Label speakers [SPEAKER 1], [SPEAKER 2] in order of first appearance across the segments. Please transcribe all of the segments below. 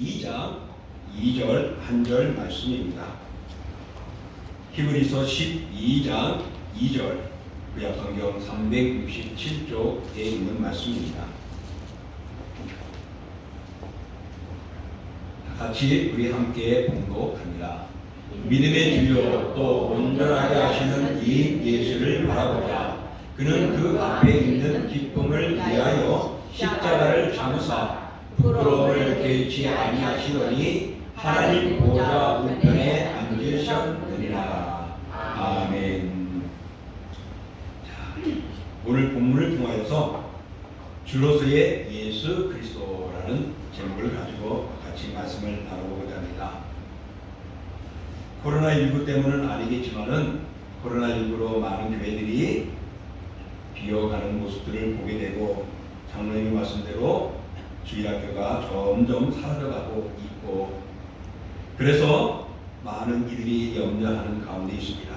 [SPEAKER 1] 12장 2절 한절 말씀입니다. 히브리서 12장 2절 구약성경 367쪽에 있는 말씀입니다. 같이 우리 함께 봉독합니다. 믿음의 주요 또 온전하게 하시는 이 예수를 바라보자. 그는 그 앞에 있는 기쁨을 위하여 십자가를 참으사 부끄러움을 개의치 아니하시더니 하나님 보좌 우편에 앉으셨느니라. 아멘. 자, 오늘 본문을 통하여서 주로서의 예수 그리스도라는 제목을 가지고 같이 말씀을 나눠보고자 합니다. 코로나19 때문은 아니겠지만은 코로나19로 많은 교회들이 비어가는 모습들을 보게 되고 장로님이 말씀대로 주일학교가 점점 사라져가고 있고 그래서 많은 이들이 염려하는 가운데 있습니다.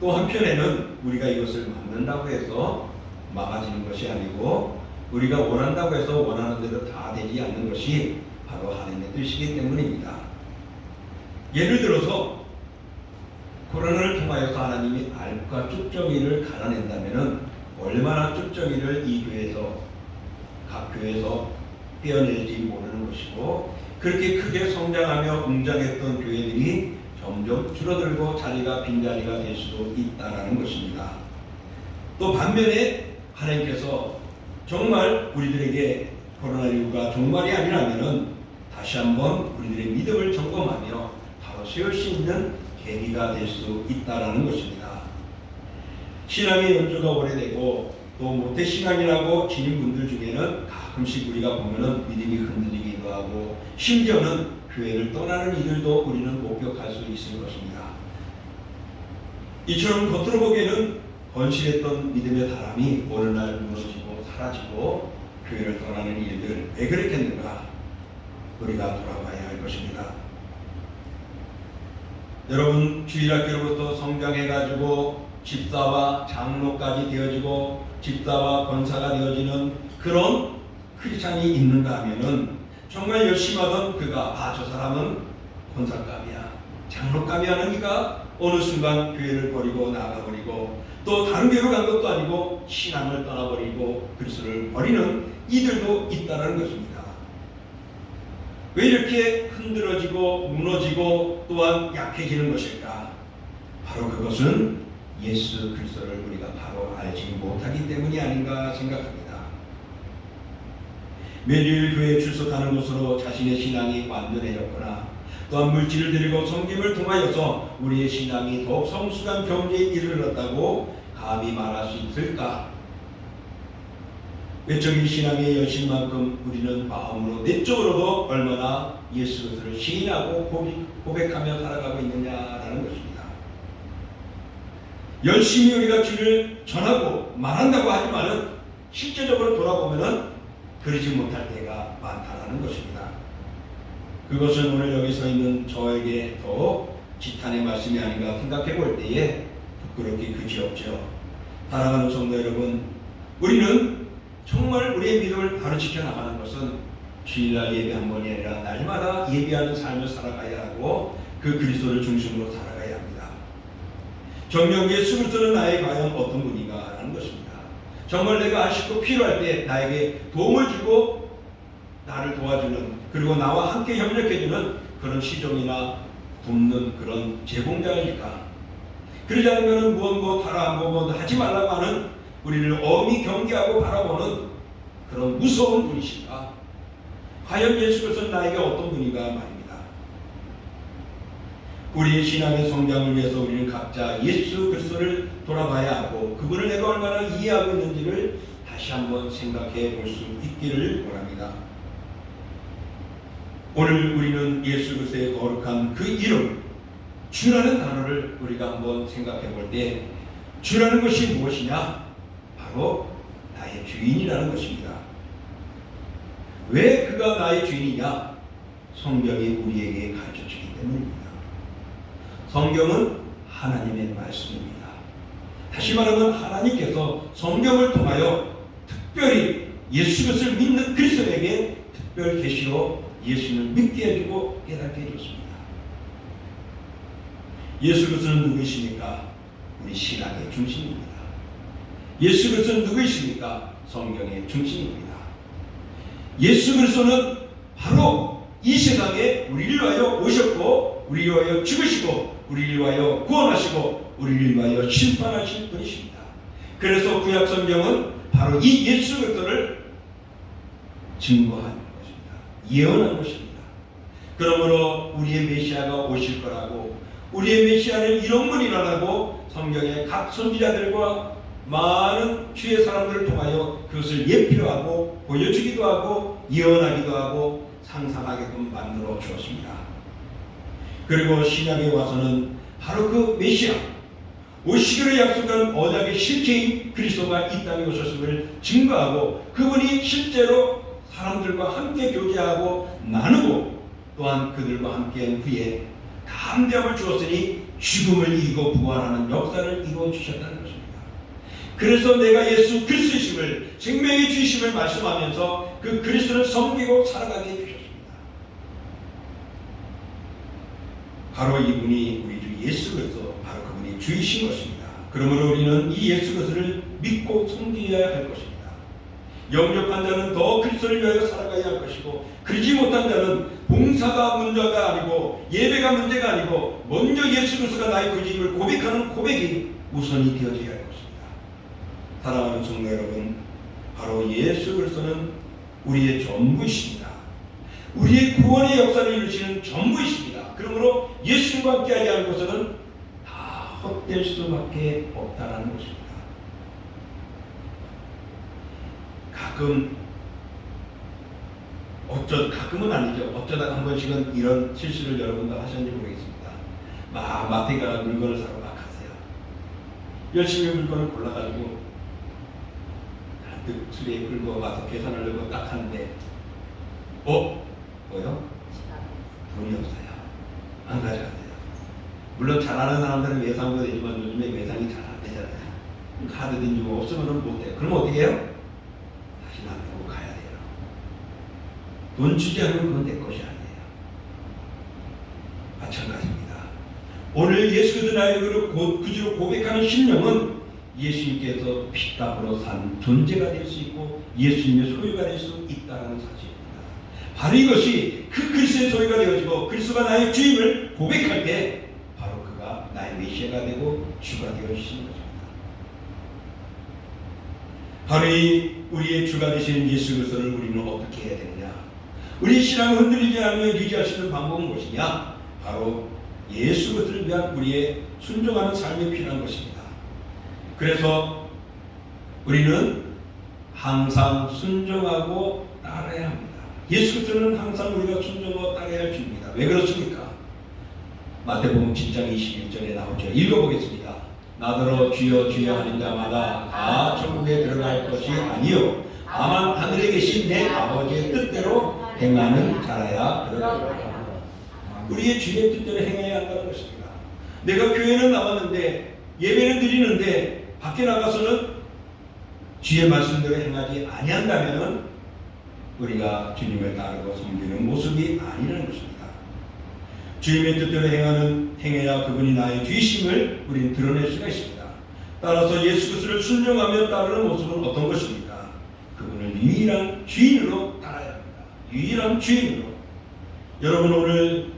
[SPEAKER 1] 또 한편에는 우리가 이것을 막는다고 해서 막아지는 것이 아니고 우리가 원한다고 해서 원하는 대로 다 되지 않는 것이 바로 하나님의 뜻이기 때문입니다. 예를 들어서 코로나를 통하여서 하나님이 알과 쭉정이를 갈아낸다면은 얼마나 쭉정이를 이 교회에서 각 교회에서 떼어낼지 모르는 것이고 그렇게 크게 성장하며 웅장했던 교회들이 점점 줄어들고 자리가 빈자리가 될 수도 있다라는 것입니다. 또 반면에 하나님께서 정말 우리들에게 코로나19가 종말이 아니라면은 다시 한번 우리들의 믿음을 점검하며 바로 세울 수 있는 계기가 될 수 있다라는 것입니다. 신앙의 연주가 오래되고 또 모태신앙이라고 지닌 분들 중에는 가끔씩 우리가 보면은 믿음이 흔들리기도 하고 심지어는 교회를 떠나는 이들도 우리는 목격할 수 있을 것입니다. 이처럼 겉으로 보기에는 건실했던 믿음의 바람이 오늘날 무너지고 사라지고 교회를 떠나는 일들 왜 그랬겠는가 우리가 돌아봐야 할 것입니다. 여러분 주일학교로부터 성장해가지고 집사와 장로까지 되어지고 집사와 권사가 되어지는 그런 크리스찬이 있는가 하면은 정말 열심히 하던 그가 아 저 사람은 권사감이야 장로감이 하는 이가 어느 순간 교회를 버리고 나가버리고 또 다른 교회로 간 것도 아니고 신앙을 떠나버리고 그리스도를 버리는 이들도 있다는 것입니다. 왜 이렇게 흔들어지고 무너지고 또한 약해지는 것일까? 바로 그것은 예수 그리스도를 우리가 바로 알지 못하기 때문이 아닌가 생각합니다. 매일 교회에 출석하는 것으로 자신의 신앙이 완전해졌거나 또한 물질을 드리고 섬김을 통하여서 우리의 신앙이 더욱 성숙한 경지에 이르렀다고 감히 말할 수 있을까? 외적인 신앙의 열심만큼 우리는 마음으로 내적으로도 얼마나 예수 그리스도를 시인하고 고백, 하며 살아가고 있느냐라는 것입니다. 열심히 우리가 주를 전하고 말한다고 하지만은 실제적으로 돌아보면은 그러지 못할 때가 많다라는 것입니다. 그것은 오늘 여기 서 있는 저에게 더 지탄의 말씀이 아닌가 생각해 볼 때에 부끄럽기 그지없죠. 사랑하는 성도 여러분, 우리는 정말 우리의 믿음을 바로 지켜나가는 것은 주일날 예배 한 번이 아니라 날마다 예배하는 삶을 살아가야 하고 그 그리스도를 중심으로 합니다. 정녕 예수 그리스도는 나의 과연 어떤 분인가 라는 것입니다. 정말 내가 아쉽고 필요할 때 나에게 도움을 주고 나를 도와주는 그리고 나와 함께 협력해주는 그런 시종이나 돕는 그런 제공자일까? 그러지 않으면 무언고 다라 무언고 하지 말라고 하는 우리를 엄히 경계하고 바라보는 그런 무서운 분이실까? 과연 예수 그리스도는 나에게 어떤 분인가 말입니다. 우리의 신앙의 성장을 위해서 우리는 각자 예수 그리스도를 돌아봐야 하고 그분을 내가 얼마나 이해하고 있는지를 다시 한번 생각해 볼 수 있기를 원합니다. 오늘 우리는 예수 그리스도의 거룩한 그 이름 주라는 단어를 우리가 한번 생각해 볼 때 주라는 것이 무엇이냐? 바로 나의 주인이라는 것입니다. 왜 그가 나의 주인이냐? 성경이 우리에게 가르쳐 주기 때문입니다. 성경은 하나님의 말씀입니다. 다시 말하면 하나님께서 성경을 통하여 특별히 예수 그리스도를 믿는 그리스도에게 특별 계시로 예수를 믿게 해주고 깨닫게 해줬습니다. 예수 그리스도는 누구이십니까? 우리 신앙의 중심입니다. 예수 그리스도는 누구이십니까? 성경의 중심입니다. 예수 그리스도는 바로 이 세상에 우리를 위하여 오셨고 우리를 위하여 죽으시고 우리를 위하여 구원하시고 우리를 위하여 심판하실 분이십니다. 그래서 구약 성경은 바로 이 예수 그리스도를 증거하는 것입니다. 예언한 것입니다. 그러므로 우리의 메시아가 오실 거라고 우리의 메시아는 이런 분이라고 성경의 각 선지자들과 많은 주의 사람들을 통하여 그것을 예표하고 보여주기도 하고 예언하기도 하고 상상하게끔 만들어 주었습니다. 그리고 신약에 와서는 바로 그 메시아 오시기로 약속한 언약의 실체인 그리스도가 이 땅에 오셨음을 증거하고 그분이 실제로 사람들과 함께 교제하고 나누고 또한 그들과 함께한 후에 담대함을 주었으니 죽음을 이기고 부활하는 역사를 이루어 주셨다는 것입니다. 그래서 내가 예수 그리스도심을 생명의 주심을 말씀하면서 그 그리스도를 섬기고 살아가게 해주셨습니다. 바로 이분이 우리 주 예수 그리스도 바로 그분이 주이신 것입니다. 그러므로 우리는 이 예수 그리스도를 믿고 섬겨야 할 것입니다. 영접한 자는 더 그리스도를 위하여 살아가야 할 것이고 그러지 못한 자는 봉사가 문제가 아니고 예배가 문제가 아니고 먼저 예수 그리스도가 나의 구주임을 고백하는 고백이 우선이 되어져야 할 것입니다. 사랑하는 성도 여러분, 바로 예수 그리스도는 우리의 전부이십니다. 우리의 구원의 역사를 이루시는 전부이십니다. 그러므로 예수님과 함께하지 것은 다 헛될 수밖에 없다는 것입니다. 가끔 어쩌 가끔은 아니죠. 어쩌다가 한 번씩은 이런 실수를 여러분도 하셨는지 모르겠습니다. 막 마트가 물건을 사러 막 갔어요. 열심히 물건을 골라가지고 잔뜩 수레에 끌고 와서 계산하려고 딱 하는데 어? 뭐요? 돈이 없어요. 안 가져가세요. 물론 잘하는 사람들은 외상도 되지만 요즘에 외상이 잘 안 되잖아요. 카드 든지고 없으면 못해요. 그럼 어떻게 해요? 다시 남들고 가야 돼요. 돈 주지 않으면 그건 내 것이 아니에요. 마찬가지입니다. 오늘 예수 그리스도 나의 구주로 고백하는 심령은 예수님께서 피값으로 산 존재가 될 수 있고 예수님의 소유가 될 수 있다는 사실입니다. 바로 이것이 그 그리스도의 소유가 되어지고 그리스도가 나의 주임을 고백할 때 바로 그가 나의 메시아가 되고 주가 되어주시는 것입니다. 바로 이 우리의 주가 되시는 예수 그리스도를 우리는 어떻게 해야 되느냐? 우리 신앙을 흔들리지 않으며 있는 방법은 무엇이냐? 바로 예수 그리스도를 위한 우리의 순종하는 삶이 필요한 것입니다. 그래서 우리는 항상 순종하고 따라야 합니다. 예수 그리스도는 항상 우리가 순종하고 따라야 할 주입니다. 왜 그렇습니까? 마태복음 7장 21절에 나오죠. 읽어보겠습니다. 나더러 주여 주여 하는 자마다 다 천국에 들어갈 것이 아니요 다만 하늘에 계신 내 아버지의 뜻대로 행하는 자라야 들어가리라. 우리의 주의 뜻대로 행해야 한다는 것입니다. 내가 교회는 나왔는데 예배는 드리는데 밖에 나가서는 주의 말씀대로 행하지 아니한다면은 우리가 주님을 따르고 섬기는 모습이 아니라는 것입니다. 주님의 뜻대로 행하는 행해야 그분이 나의 주이심을 우리는 드러낼 수가 있습니다. 따라서 예수 그리스도를 순종하며 따르는 모습은 어떤 것입니까? 그분을 유일한 주인으로 따라야 합니다. 유일한 주인으로. 여러분 오늘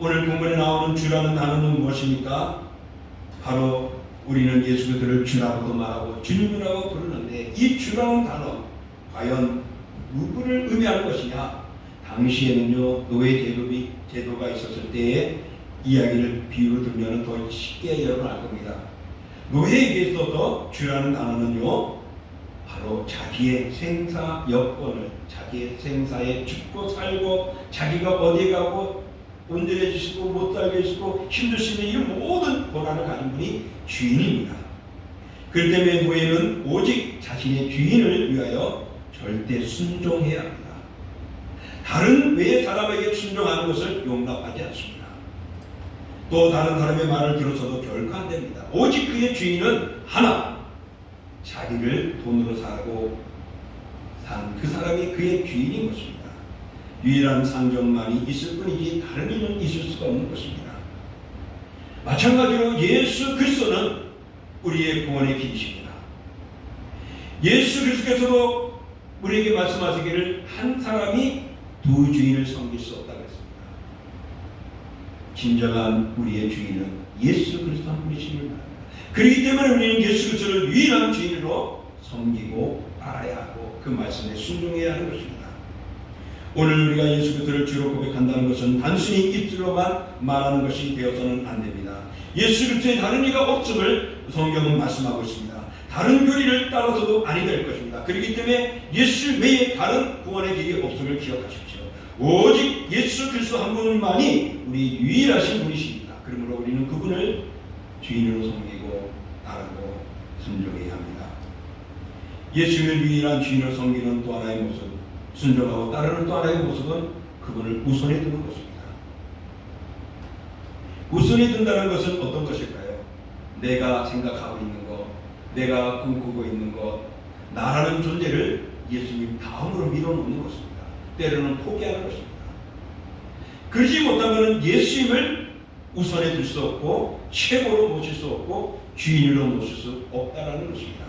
[SPEAKER 1] 오늘 본문에 나오는 주라는 단어는 무엇입니까? 바로 우리는 예수 그리스도를 주라고도 말하고 주님이라고 부르는데 이 주라는 단어 과연 의미하는 것이냐? 당시에는요 노예 제도비 제도가 있었을 때의 이야기를 비유로 들면 더 쉽게 여러분 알 겁니다. 노예에게 있어서 주라는 단어는요 바로 자기의 생사 여건을 자기의 생사에 죽고 살고 자기가 어디 가고 온전해 주시고 못 살게 해주시고 있는 이 모든 권한을 가진 분이 주인입니다. 그 때문에 노예는 오직 자신의 주인을 위하여 절대 순종해야 합니다. 다른 외 사람에게 순종하는 것을 용납하지 않습니다. 또 다른 사람의 말을 들어서도 결코 안 됩니다. 오직 그의 주인은 하나, 자기를 돈으로 사고 산 그 사람이 그의 주인인 것입니다. 유일한 상정만이 있을 뿐이지 다른 이는 있을 수가 없는 것입니다. 마찬가지로 예수 그리스도는 우리의 구원의 길이십니다. 예수 그리스도께서도 우리에게 말씀하시기를 한 사람이 두 주인을 섬길 수 없다고 했습니다. 진정한 우리의 주인은 예수 그리스도 한 분이심을 말합니다. 그렇기 때문에 우리는 예수 그리스도를 유일한 주인으로 섬기고 알아야 하고 그 말씀에 순종해야 하는 것입니다. 오늘 우리가 예수 그리스도를 주로 고백한다는 것은 단순히 입술로만 말하는 것이 되어서는 안 됩니다. 예수 그리스도의 다른 이가 없음을 성경은 말씀하고 있습니다. 다른 교리를 따라서도 아니 될 것입니다. 그렇기 때문에 예수 외에 다른 구원의 길이 없음을 기억하십시오. 오직 예수 그리스도 한 분만이 우리 유일하신 분이십니다. 그러므로 우리는 그분을 주인으로 섬기고 따르고 순종해야 합니다. 예수를 유일한 주인으로 섬기는 또 하나의 모습, 순종하고 따르는 또 하나의 모습은 그분을 우선에 두는 것입니다. 우선에 둔다는 것은 어떤 것일까요? 내가 생각하고 있는 것, 내가 꿈꾸고 있는 것, 나라는 존재를 예수님 다음으로 밀어놓는 것입니다. 때로는 포기하는 것입니다. 그러지 못하면 예수님을 우선에 둘 수 없고 최고로 모실 수 없고 주인으로 모실 수 없다라는 것입니다.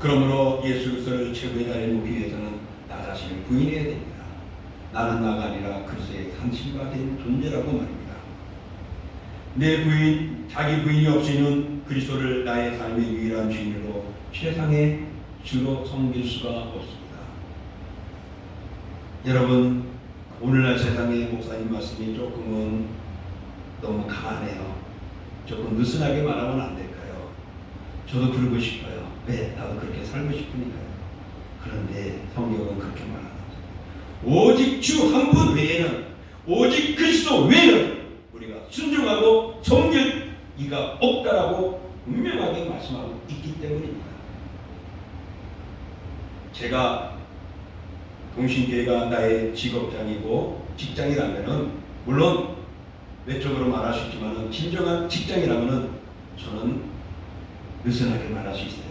[SPEAKER 1] 그러므로 예수 그리스도를 최고의 자리에 놓기 위해서는 나 자신을 부인해야 됩니다. 나는 나가 아니라 그리스도의 상실과 된 존재라고 말입니다. 내 부인, 자기 부인이 없이는 그리스도를 나의 삶의 유일한 주인으로 세상에 주로 섬길 수가 없습니다. 여러분, 오늘날 세상의 목사님 말씀이 조금은 너무 강하네요. 조금 느슨하게 말하면 안 될까요? 저도 그러고 싶어요. 왜? 나도 그렇게 살고 싶으니까요. 그런데 성경은 그렇게 말합니다. 오직 주 한 분 외에는 오직 그리스도 외에는 우리가 순종하고 이가 없다라고 분명하게 말씀하고 있기 때문입니다. 제가 동신교회가 나의 직업장이고 직장이라면은 물론 외적으로 말할 수 있지만은 진정한 직장이라면은 저는 느슨하게 말할 수 있어요.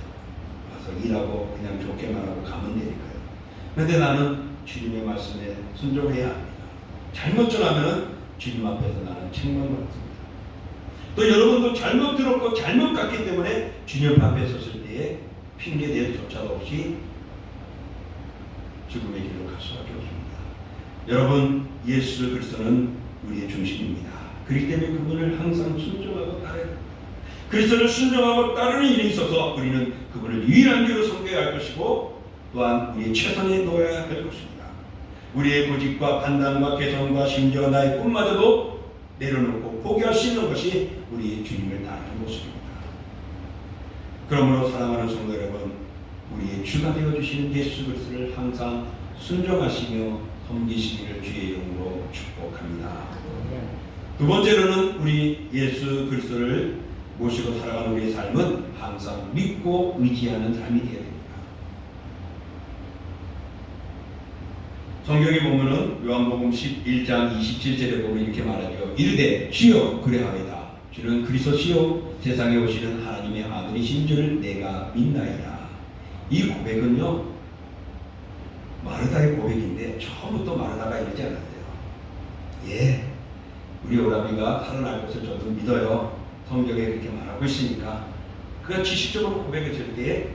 [SPEAKER 1] 와서 일하고 그냥 좋게 말하고 가면 되니까요. 그런데 나는 주님의 말씀에 순종해야 합니다. 잘못 전하면은 주님 앞에서 나는 책망을 받습니다. 또 여러분도 잘못 들었고 잘못 갔기 때문에 주님 앞에 섰을 때에 핑계 댈 조차도 없이 죽음의 길로 갈 수밖에 없습니다. 여러분 예수 그리스도는 우리의 중심입니다. 그렇기 때문에 그분을 항상 순종하고 합니다. 그리스도를 순종하고 따르는 일에 있어서 우리는 그분을 유일한 교로 섬겨야 할 것이고 또한 우리의 최선에 놓아야 할 것입니다. 우리의 고집과 판단과 개성과 심지어 나의 꿈마저도 내려놓고 포기할 수 있는 것이 우리의 주님을 따르는 모습입니다. 그러므로 사랑하는 성도 여러분, 우리의 주가 되어 주시는 예수 그리스도를 항상 순종하시며 섬기시기를 주의 이름으로 축복합니다. 두 번째로는 우리 예수 그리스도를 모시고 살아가는 우리의 삶은 항상 믿고 의지하는 삶이 되어야 됩니다. 성경에 보면은 요한복음 11장 27절에 보면 이렇게 말하죠. 이르되 주여 그래하이다. 주는 그리스도시요 세상에 오시는 하나님의 아들이신 줄을 내가 믿나이다. 이 고백은요 마르다의 고백인데 처음부터 마르다가 이러지 않았어요. 예, 우리 오라비가 살아날 것을 저도 믿어요. 성경에 그렇게 말하고 있으니까 그가 지식적으로 고백했을 때에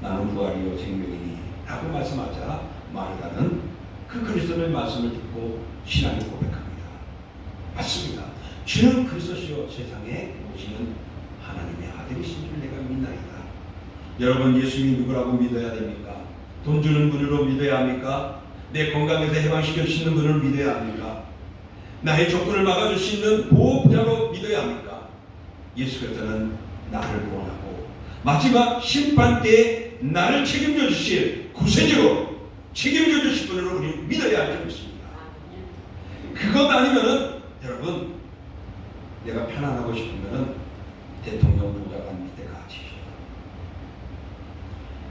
[SPEAKER 1] 나는 부활이요 생명이니 라고 말씀하자 마르다는 그 그리스도의 말씀을 듣고 신앙을 고백합니다. 맞습니다. 주는 그리스도시요 세상에 오시는 하나님의 아들이신 줄 내가 믿나이다. 여러분 예수님이 누구라고 믿어야 됩니까? 돈 주는 분으로 믿어야 합니까? 내 건강에서 해방시켜 주시는 분을 믿어야 합니까? 나의 조건을 막아줄 수 있는 보호자로 믿어야 합니까? 예수 그리스도는 나를 구원하고 마지막 심판 때에 나를 책임져 주실 구세주로 책임져 주실 분으로 우리 믿어야 할 줄 믿습니다. 그것 아니면은 여러분 내가 편안하고 싶으면은 대통령 보좌관 밑에 가십시오.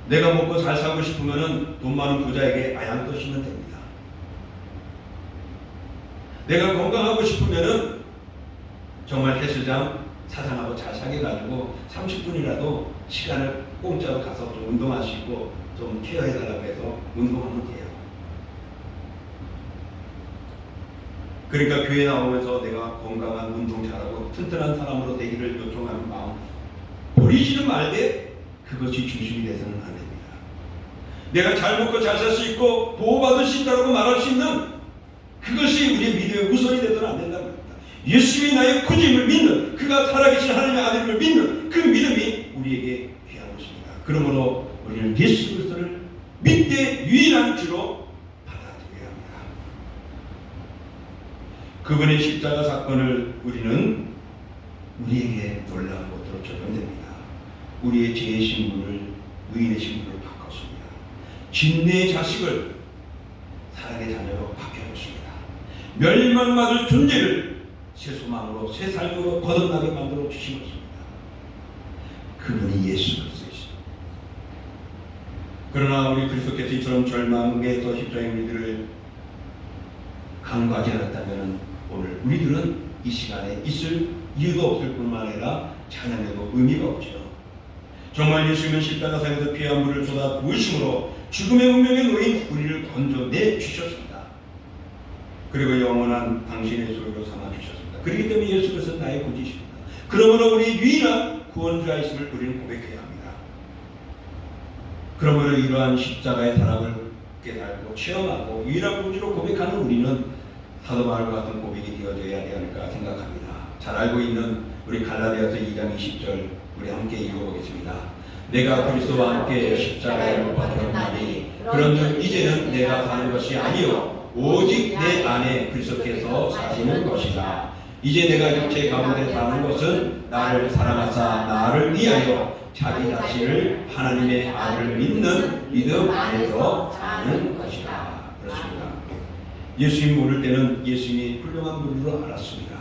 [SPEAKER 1] 내가 먹고 잘 살고 싶으면은 돈 많은 부자에게 아양 떠시면 됩니다. 내가 건강하고 싶으면은 정말 헬스장 사장하고 잘 사귀어가지고 30분이라도 시간을 공짜로 가서 좀 있고 좀 케어해달라고 해서 운동하면 돼요. 그러니까 교회 나오면서 내가 건강한 운동 잘하고 튼튼한 사람으로 되기를 요청하는 마음 버리지는 말되 그것이 중심이 돼서는 안 됩니다. 내가 잘 먹고 잘 살 수 있고 보호받을 수 있다고 말할 수 있는 그것이 우리의 믿음의 우선이 되서는 안 된다는 겁니다. 예수님이 나의 구주임을 믿는 그가 살아계신 하나님의 아들임을 믿는 그 믿음이 우리에게 귀한 것입니다. 그러므로 우리는 예수 그리스도를 믿되 유일한 주로 받아들여야 합니다. 그분의 십자가 사건을 우리는 우리에게 놀라운 것으로 적용됩니다. 우리의 죄의 신분을 의인의 신분으로 바꿨습니다. 진내의 자식을 사랑의 자녀로 바뀌었습니다. 멸망받을 존재를 새 소망으로 새 삶으로 거듭나게 만들어 주신 것입니다. 그분이 예수. 그러나 우리 그리스도께서 이처럼 절망에 서 십자가의 우리들을 강구하지 않았다면 오늘 우리들은 이 시간에 있을 이유가 없을 뿐만 아니라 찬양에도 의미가 없죠. 정말 예수님은 십자가상에서 피한 물을 쏟아 부으심으로 죽음의 운명에 놓인 우리를 건져내 주셨습니다. 그리고 영원한 당신의 소유로 삼아 주셨습니다. 그렇기 때문에 예수 그리스도 나의 구주십니다. 그러므로 우리 유일한 있음을 우리는 고백해야 합니다. 그러므로 이러한 십자가의 사랑을 깨닫고 체험하고 유일한 구주로 고백하는 우리는 사도 바울과 같은 고백이 되어져야 되지 않을까 생각합니다. 잘 알고 있는 우리 갈라디아서 2장 20절 우리 함께 읽어보겠습니다. 내가 그리스도와 함께 십자가에 못 박혔나니 그런즉 이제는 내가 사는 것이 아니요 오직 내 안에 그리스도께서 사시는 것이다. 이제 내가 육체 가운데 사는 것은 나를 사랑하사 나를 위하여 자기 자신을 하나님의 아들을 믿는 믿음 안에서 사는 것이다. 그렇습니다. 예수님 모를 때는 예수님이 훌륭한 분으로 알았습니다.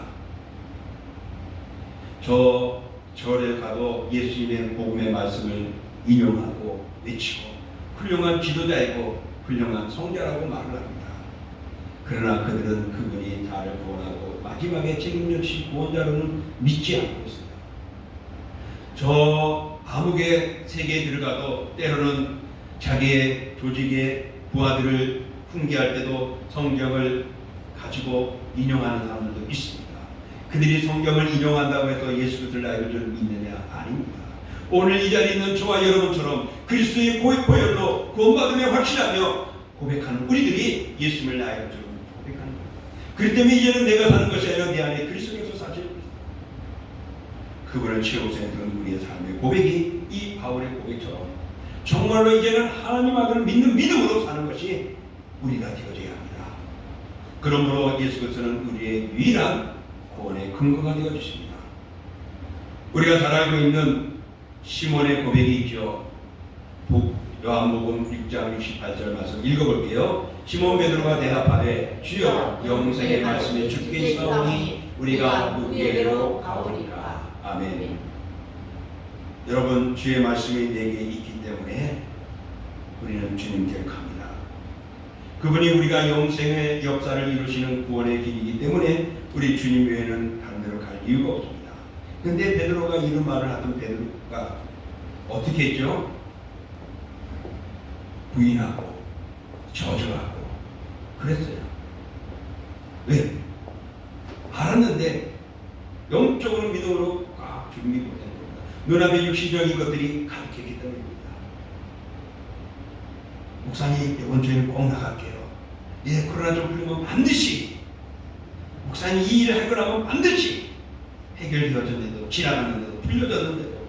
[SPEAKER 1] 저 절에 가도 예수님의 복음의 말씀을 인용하고 외치고 훌륭한 지도자이고 훌륭한 성자라고 말을 합니다. 그러나 그들은 그분이 나를 구원하고 마지막에 책임져 주실 구원자로는 믿지 않고 있습니다. 저 암흑의 세계에 들어가도 때로는 자기의 조직의 부하들을 훈계할 때도 성경을 가지고 인용하는 사람들도 있습니다. 그들이 성경을 인용한다고 해서 예수 그리스도를 믿느냐 아닙니다. 오늘 이 자리에 있는 저와 여러분처럼 그리스도의 고백 보혈로 구원받음에 확신하며 고백하는 우리들이 예수님을 나의 고백하는 겁니다. 그렇기 때문에 이제는 내가 사는 것이 아니라 내 안에 그리스도께서 사시는 것입니다. 그분을 최우선에 두는 우리의 삶의 고백이 이 바울의 고백처럼 정말로 이제는 하나님 아들을 믿는 믿음으로 사는 것이 우리가 되어져야 합니다. 그러므로 예수 그리스도는 우리의 유일한 구원의 근거가 되어 주십니다. 우리가 잘 알고 있는 시몬의 고백이 있죠. 복 요한복음 6장 68절 말씀 읽어볼게요. 시몬 베드로가 대답하되 주여 영생의 말씀에 주께 있사오니 우리가 누구에게로 가오리까. 아멘. 여러분 주의 말씀이 내게 있기 때문에 우리는 주님께 갑니다. 그분이 우리가 영생의 역사를 이루시는 구원의 길이기 때문에 우리 주님 외에는 다른 데로 갈 이유가 없습니다. 근데 베드로가 이런 말을 하던 베드로가 어떻게 했죠? 부인하고 저주하고 그랬어요. 왜? 알았는데 영적으로 믿음으로 못한 겁니다. 눈앞에 육신적인 것들이 가득했기 때문입니다. 목사님 이번 주에 꼭 나갈게요. 예, 코로나 좀 풀리면 반드시 목사님 이 일을 할 거라면 반드시 해결되어졌는데도 지나갔는데도 풀려졌는데도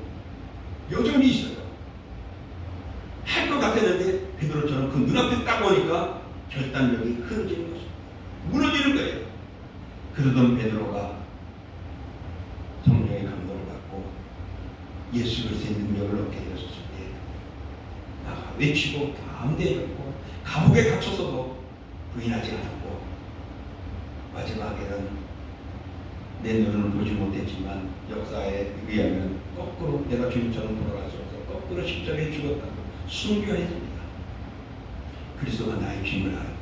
[SPEAKER 1] 여전히 있어요. 할 것 같았는데 베드로처럼 그 눈앞에 딱 오니까 결단력이 흐려지는 것입니다. 무너지는 거예요. 그러던 베드로가 성령의 감동을 받고 예수 그리스도의 능력을 얻게 되었을 때 나가 외치고 담대했고 감옥에 갇혀서도 부인하지 않았고 마지막에는 내 눈은 보지 못했지만 역사에 의하면 거꾸로 내가 주님처럼 돌아갈 수 없어 거꾸로 십자가에 죽었다고 순교했습니다. 그리스도가 나의 주님을 알았고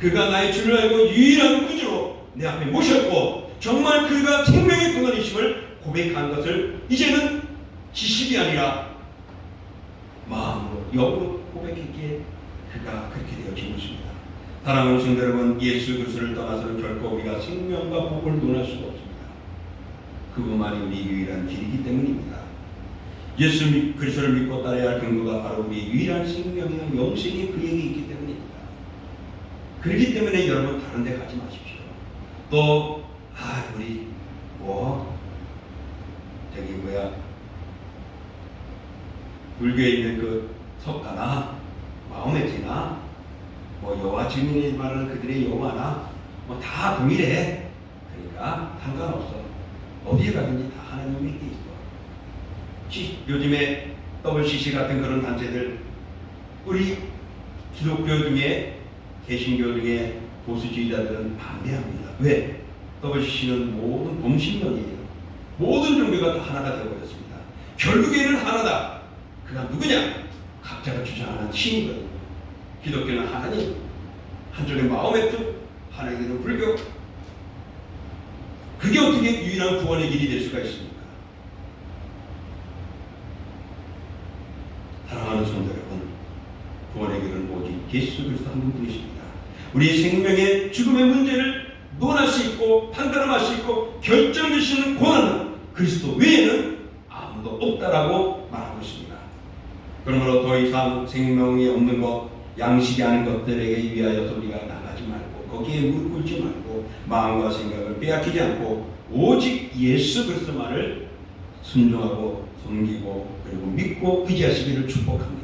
[SPEAKER 1] 그가 나의 주를 알고 유일한 구주로 내 앞에 모셨고 정말 그가 생명의 근원이심을 고백한 것을 이제는 지식이 아니라 마음으로 역으로 고백했기에 그가 그렇게 되어진 것입니다. 사랑하는 성도 여러분, 예수 그리스도를 떠나서는 결코 우리가 생명과 복을 논할 수가 없습니다. 그분만이 우리 유일한 길이기 때문입니다. 예수 믿- 그리스도를 믿고 따라야 할 근거가 바로 우리 유일한 생명이나 영생이 그에게 있기 때문입니다. 그렇기 때문에 여러분 다른 데 가지 마십시오. 또, 아, 우리, 뭐, 저기 뭐야, 불교에 있는 그 석가나, 마호메트나, 뭐 여호와 증인이 말하는 그들의 여호와나, 뭐 다 동일해. 그러니까 상관없어. 어디에 가든지 다 하나님 믿게 있어. 시- 요즘에 WCC 같은 그런 단체들 우리 기독교 중에 개신교 중에 보수주의자들은 반대합니다. 왜? WCC는 모든 범신론이에요. 모든 종교가 다 하나가 되어버렸습니다. 결국에는 하나다. 그가 누구냐? 각자가 주장하는 신이거든요. 기독교는 하나님, 한쪽에 마음의 뜻, 하나에게는 불교. 그게 어떻게 유일한 구원의 길이 될 수가 있습니까? 사랑하는 성도 여러분, 구원의 길은 오직 예수 그리스도 한 분뿐이십니다. 우리 생명의 죽음의 문제를 논할 수 있고 판단할 수 있고 결정 주시는 권한은 그리스도 외에는 아무도 없다라고 말하고 있습니다. 그러므로 더 이상 생명이 없는 것, 양식이 아닌 것들에게 위하여서 우리가 나가지 말고 거기에 무릎 꿇지 말고 마음과 생각을 빼앗기지 않고 오직 예수 그리스도만을 순종하고 섬기고 그리고 믿고 의지하시기를 축복합니다.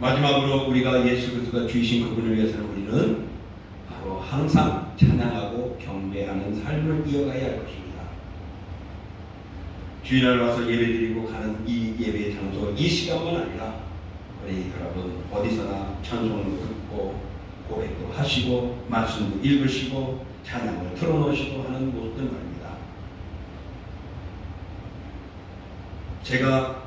[SPEAKER 1] 마지막으로 우리가 예수 그리스도가 주이신 그분을 위해서는 우리는 바로 항상 찬양하고 경배하는 삶을 이어가야 할 것입니다. 주일날 와서 예배드리고 가는 이 예배 장소 이 시간만 아니라 우리 여러분 어디서나 찬송도 듣고 고백도 하시고 말씀도 읽으시고 찬양을 틀어놓으시고 하는 곳들 말입니다. 제가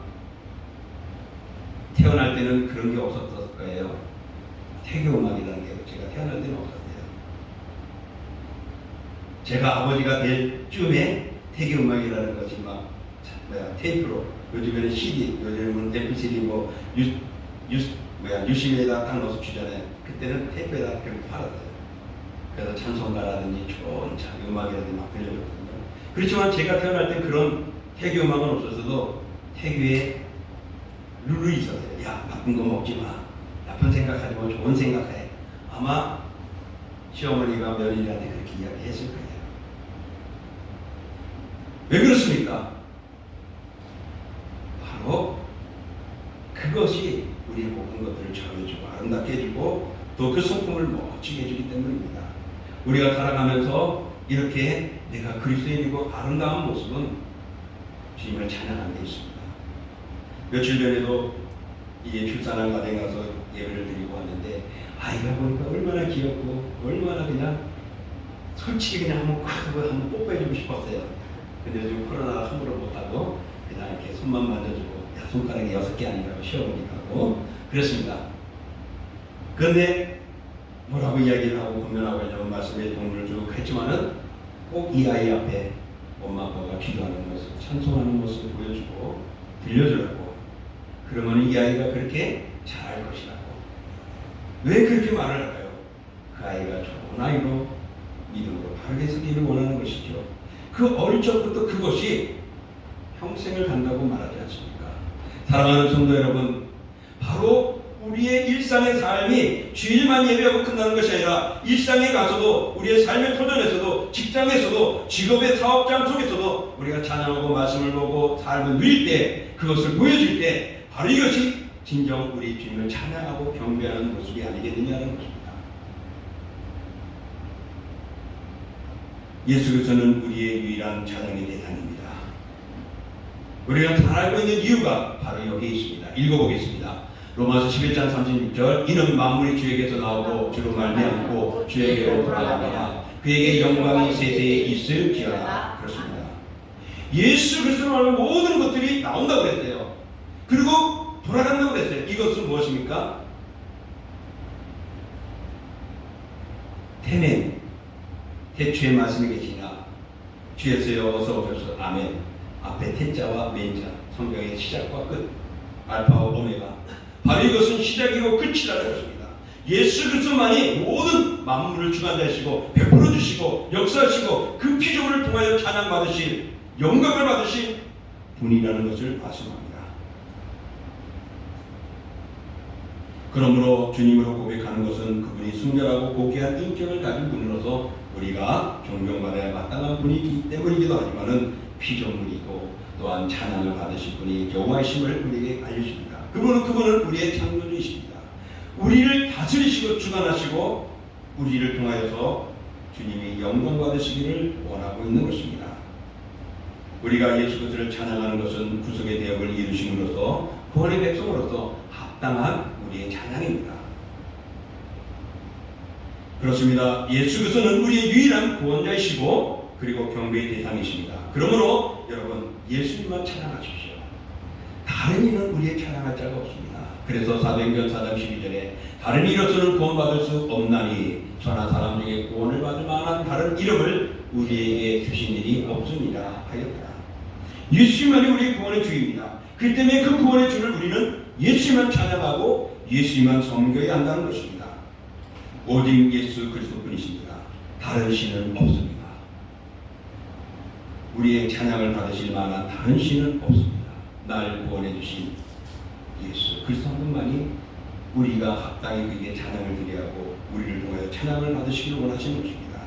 [SPEAKER 1] 태어날 때는 그런 게 없었을 거예요. 태교 음악이라는 게 제가 태어날 때는 없었어요. 제가 아버지가 될 쯤에 태교 음악이라는 것이 막 자- 뭐야 테이프로 요즘에는 CD, 요즘은 MP3 뭐 유, 유 뭐야 유심에다 딱 넣어서 주잖아요. 그때는 테이프에다 그렇게 팔았어요. 그래서 찬송가라든지 좋은 자 음악이라든지 막 들려줬거든요. 그렇지만 제가 태어날 때 그런 태교 음악은 없었어도 태교에 룰이 있었어요. 야, 나쁜 거 먹지 마. 나쁜 생각하지 마. 좋은 생각해. 아마 시어머니가 며느리한테 그렇게 이야기했을 거예요. 왜 그렇습니까? 바로 그것이 우리의 모든 것들을 정해주고 아름답게 해주고 또그 성품을 멋지게 해주기 때문입니다. 우리가 살아가면서 이렇게 내가 그리스도인이고 아름다운 모습은 주님을 찬양하는 데 있습니다. 며칠 전에도 이게 출산한 가정에 가서 예배를 드리고 왔는데 아이가 보니까 얼마나 귀엽고 얼마나 그냥 솔직히 그냥 한번 콱 하고 한번 뽀뽀해주고 싶었어요. 근데 요즘 코로나 함부로 못하고 그냥 이렇게 손만 만져주고 야 손가락이 여섯 개 아니라고 시어머니가 하고 그랬습니다. 그런데 뭐라고 이야기를 하고 권면하고 이런 말씀에 동의를 쭉 했지만은 꼭 이 아이 앞에 엄마 아빠가 기도하는 모습, 찬송하는 모습을 보여주고 들려주라고 그러면 이 아이가 그렇게 잘할 것이라고 왜 그렇게 말을 할까요? 그 아이가 좋은 아이로 믿음으로 바르게 서기를 원하는 것이죠. 그 어릴 적부터 그것이 평생을 간다고 말하지 않습니까? 사랑하는 성도 여러분, 바로 우리의 일상의 삶이 주일만 예배하고 끝나는 것이 아니라 일상에 가서도 우리의 삶의 터전에서도 직장에서도 직업의 사업장 속에서도 우리가 찬양하고 말씀을 보고 삶을 누릴 때 그것을 보여줄 때 바로 이것이 진정 우리 주님을 찬양하고 경배하는 모습이 아니겠느냐는 것입니다. 예수 그리스도는 우리의 유일한 찬양의 대상입니다. 우리가 잘 알고 있는 이유가 바로 여기에 있습니다. 읽어보겠습니다. 로마서 11장 36절 이는 만물이 주에게서 나오고 주로 말미암고 주에게로 돌아갑니다. 그에게 영광이 세세에 있을지어다. 그렇습니다. 예수 그리스도로 하는 모든 것들이 나온다고 그랬어요. 그리고 돌아간다고 그랬어요. 이것은 무엇입니까? 태멘 태초에 말씀이 계시나 주였어요 어서 오셔서 아멘 앞에 태자와 맨자 성경의 시작과 끝 알파와 오메가. 바로 이것은 시작이고 끝이라는 것입니다. 예수 그리스도만이 모든 만물을 주관자시고 베풀어 주시고 역사하시고 그 피조물을 통하여 찬양 받으실 영광을 받으신 분이라는 것을 말씀합니다. 그러므로 주님으로 고백하는 것은 그분이 순결하고 고귀한 인격을 가진 분으로서 우리가 존경받아야 마땅한 분이기 때문이기도 하지만은 피조물이고 또한 찬양을 받으실 분이 여호와이심을 우리에게 알려줍니다. 그분은 그분은 우리의 창조주이십니다. 우리를 다스리시고 주관하시고 우리를 통하여서 주님이 영광 받으시기를 원하고 있는 것입니다. 우리가 예수 그리스도를 찬양하는 것은 구속의 대역을 이루심으로써 구원의 백성으로서 합당한 우리의 찬양입니다. 그렇습니다. 예수 그리스도는 우리의 유일한 구원자이시고 그리고 경배의 대상이십니다. 그러므로 여러분 예수님만 찬양하십시오. 다른 이는 우리의 찬양할 자가 없습니다. 그래서 사도행전 4장 12절에 다른 이로서는 구원받을 수 없나니 저나 사람 중에 구원을 받을 만한 다른 이름을 우리에게 주신 일이 없습니다 하였더라. 예수님만이 우리의 구원의 주입니다. 그 때문에 그 구원의 주를 우리는 예수님만 찬양하고 예수님만 섬겨야 한다는 것입니다. 오직 예수 그리스도뿐이십니다. 다른 신은 없습니다. 우리의 찬양을 받으실 만한 다른 신은 없습니다. 날 구원해 주신 예수 그리스도 한 분만이 우리가 합당히 그에게 찬양을 드려야 하고 우리를 통하여 찬양을 받으시기를 원하시는 것입니다.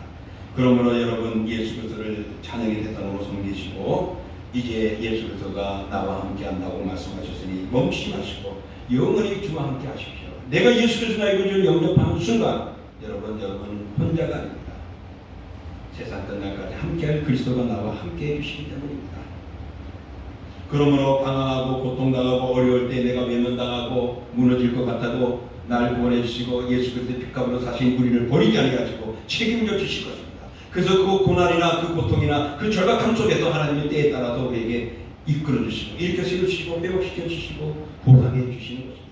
[SPEAKER 1] 그러므로 여러분 예수 그리스도를 찬양의 대상으로 섬기시고 이제 예수 그리스도가 나와 함께 한다고 말씀하셨으니 멈추지 마시고 영원히 주와 함께 하십시오. 내가 예수 그리스도 나의 구주를 영접하는 순간 여러분 여러분 혼자가 아닙니다. 세상 끝날까지 함께할 그리스도가 나와 함께 해 주시기 때문입니다. 그러므로 방황하고 고통당하고 어려울 때 내가 외면당하고 무너질 것 같아도 날 구원해 주시고 예수 그리스도의 피값으로 사신 우리를 버리지 아니하시고 책임져 주실 것입니다. 그래서 그 고난이나 그 고통이나 그 절박함 속에서 하나님의 때에 따라서 우리에게 이끌어 주시고 일으켜 세우시고 회복시켜 주시고 보상해 주시는 것입니다.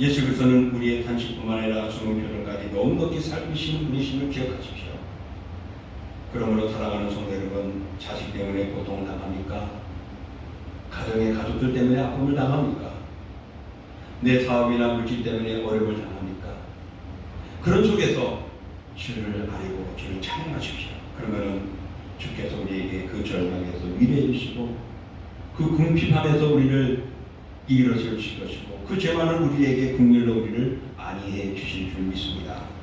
[SPEAKER 1] 예수 그리스도는 우리의 탄식뿐만 아니라 수능표정까지 너무 높게 살피시는 분이심을 기억하십시오. 그러므로 사랑하는 성도 여러분, 자식 때문에 고통을 당합니까? 가정의 가족들 때문에 아픔을 당합니까? 내 사업이나 물질 때문에 어려움을 당합니까? 그런 속에서 주를 아리고 주를 찬양하십시오. 그러면은 주께서 우리에게 그 절망에서 위로해 주시고 그 궁핍함에서 우리를 이끌어 세우실 것이고 그 죄만을 우리에게 국률로 우리를 안위해 주실 줄 믿습니다.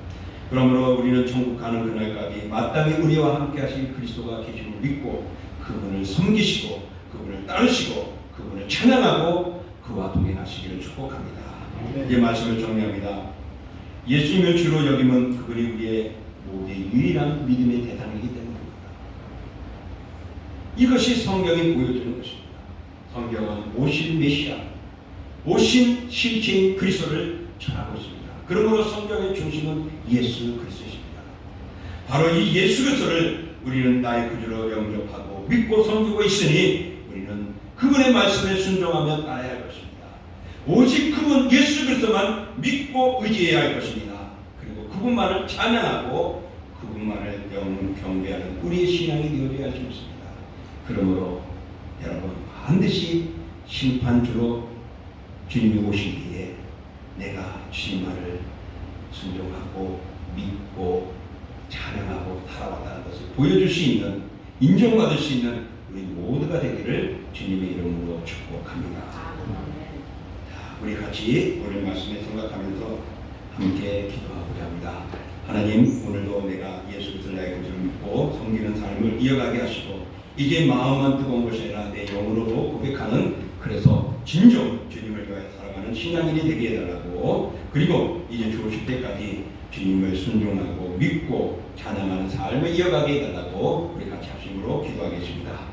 [SPEAKER 1] 그러므로 우리는 천국 가는 그날까지 마땅히 우리와 함께 하실 그리스도가 계심을 믿고 그분을 섬기시고 그분을 따르시고 그분을 찬양하고 그와 동행하시기를 축복합니다. 이제 말씀을 정리합니다. 예수님을 주로 여기면 그분이 우리의 모두의 유일한 믿음의 대상이기 때문입니다. 이것이 성경이 보여주는 것입니다. 성경은 오신 메시아, 오신 실체인 그리스도를 전하고 있습니다. 그러므로 성경의 중심은 예수 그리스도입니다. 바로 이 예수 그리스도를 우리는 나의 구주로 영접하고 믿고 섬기고 있으니 우리는 그분의 말씀에 순종하며 따라야 할 것입니다. 오직 그분 예수 그리스도만 믿고 의지해야 할 것입니다. 그리고 그분만을 찬양하고 그분만을 영 경배하는 우리의 신앙이 되어야 할 것입니다. 그러므로 여러분 반드시 심판주로 주님이 오시기에 내가 주님 말을 순종하고 믿고 찬양하고 살아왔다는 것을 보여줄 수 있는 인정받을 수 있는 우리 모두가 되기를 주님의 이름으로 축복합니다. 자, 우리 같이 오늘 말씀을 생각하면서 함께 기도하고자 합니다. 하나님 오늘도 내가 예수 그리스도 나의 구주를 믿고 섬기는 삶을 이어가게 하시고 이게 마음만 뜨거운 것이 아니라 내 영으로도 고백하는 그래서 진정 주님 신앙인이 되게 해달라고 그리고 이제 죽으실 때까지 주님을 순종하고 믿고 찬양하는 삶을 이어가게 해달라고 우리 같이 합심으로 기도하겠습니다.